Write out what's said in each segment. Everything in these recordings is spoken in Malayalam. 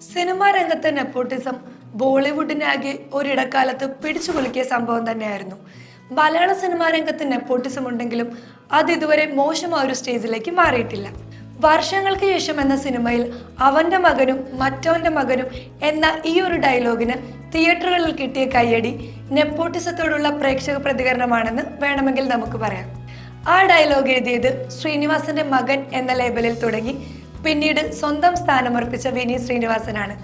സിനിമാ രംഗത്തെ നെപ്പോട്ടിസം ബോളിവുഡിനാകെ ഒരിടക്കാലത്ത് പിടിച്ചു കുലുക്കിയ സംഭവം തന്നെയായിരുന്നു. മലയാള സിനിമാ രംഗത്ത് നെപ്പോട്ടിസം ഉണ്ടെങ്കിലും അത് ഇതുവരെ മോശമായ ഒരു സ്റ്റേജിലേക്ക് മാറിയിട്ടില്ല. വർഷങ്ങൾക്ക് ശേഷം എന്ന സിനിമയിൽ അവന്റെ മകനും മറ്റവന്റെ മകനും എന്ന ഈ ഒരു ഡയലോഗിന് തിയേറ്ററുകളിൽ കിട്ടിയ കയ്യടി നെപ്പോട്ടിസത്തോടുള്ള പ്രേക്ഷക പ്രതികരണമാണെന്ന് വേണമെങ്കിൽ നമുക്ക് പറയാം. ആ ഡയലോഗ് എഴുതിയത് ശ്രീനിവാസന്റെ മകൻ എന്ന ലേബലിൽ തുടങ്ങി പിന്നീട് സ്വന്തം സ്ഥാനമർപ്പിച്ച വിനി ശ്രീനിവാസനാണ്.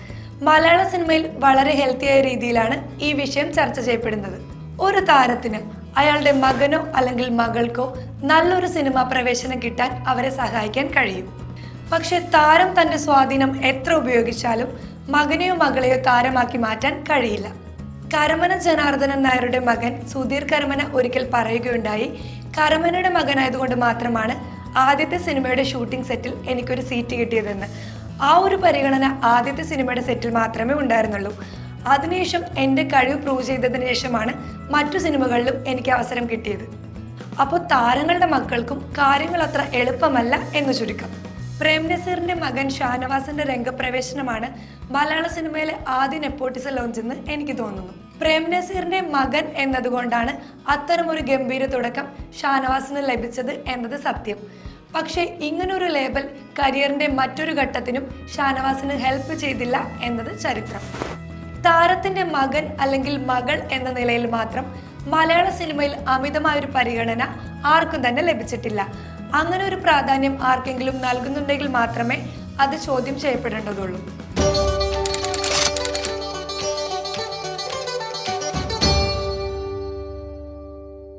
മലയാള സിനിമയിൽ വളരെ ഹെൽത്തിയായ രീതിയിലാണ് ഈ വിഷയം ചർച്ച ചെയ്യപ്പെടുന്നത്. ഒരു താരത്തിന് അയാളുടെ മകനോ അല്ലെങ്കിൽ മകൾക്കോ നല്ലൊരു സിനിമ പ്രവേശനം കിട്ടാൻ അവരെ സഹായിക്കാൻ കഴിയും. പക്ഷെ താരം തന്റെ സ്വാധീനം എത്ര ഉപയോഗിച്ചാലും മകനെയോ മകളെയോ താരമാക്കി മാറ്റാൻ കഴിയില്ല. കരമന ജനാർദ്ദനൻ നായരുടെ മകൻ സുധീർ കരമന ഒരിക്കൽ പറയുകയുണ്ടായി കരമനയുടെ മകനായതുകൊണ്ട് മാത്രമാണ് ആദ്യത്തെ സിനിമയുടെ ഷൂട്ടിംഗ് സെറ്റിൽ എനിക്കൊരു സീറ്റ് കിട്ടിയതെന്ന്. ആ ഒരു പരിഗണന ആദ്യത്തെ സിനിമയുടെ സെറ്റിൽ മാത്രമേ ഉണ്ടായിരുന്നുള്ളൂ. അതിനുശേഷം എന്റെ കഴിവ് പ്രൂവ് ചെയ്തതിന് ശേഷമാണ് മറ്റു സിനിമകളിലും എനിക്ക് അവസരം കിട്ടിയത്. അപ്പോൾ താരങ്ങളുടെ മക്കൾക്കും കാര്യങ്ങൾ അത്ര എളുപ്പമല്ല എന്ന് ചുരുക്കം. പ്രേം നസീറിന്റെ മകൻ ഷാനവാസിന്റെ രംഗപ്രവേശനമാണ് മലയാള സിനിമയിലെ ആദ്യ നെപ്പോട്ടിസ ലോഞ്ച് എന്ന് എനിക്ക് തോന്നുന്നു. പ്രേം നസീറിന്റെ മകൻ എന്നതുകൊണ്ടാണ് അത്തരമൊരു ഗംഭീര തുടക്കം ഷാനവാസിന് ലഭിച്ചത് എന്നത് സത്യം. പക്ഷേ ഇങ്ങനൊരു ലേബൽ കരിയറിന്റെ മറ്റൊരു ഘട്ടത്തിനും ഷാനവാസിന് ഹെൽപ്പ് ചെയ്തില്ല എന്നത് ചരിത്രം. താരത്തിന്റെ മകൻ അല്ലെങ്കിൽ മകൾ എന്ന നിലയിൽ മാത്രം മലയാള സിനിമയിൽ അമിതമായ ഒരു പരിഗണന ആർക്കും തന്നെ ലഭിച്ചിട്ടില്ല. അങ്ങനെ ഒരു പ്രാധാന്യം ആർക്കെങ്കിലും നൽകുന്നുണ്ടെങ്കിൽ മാത്രമേ അത് ചോദ്യം ചെയ്യപ്പെടേണ്ടതുള്ളൂ.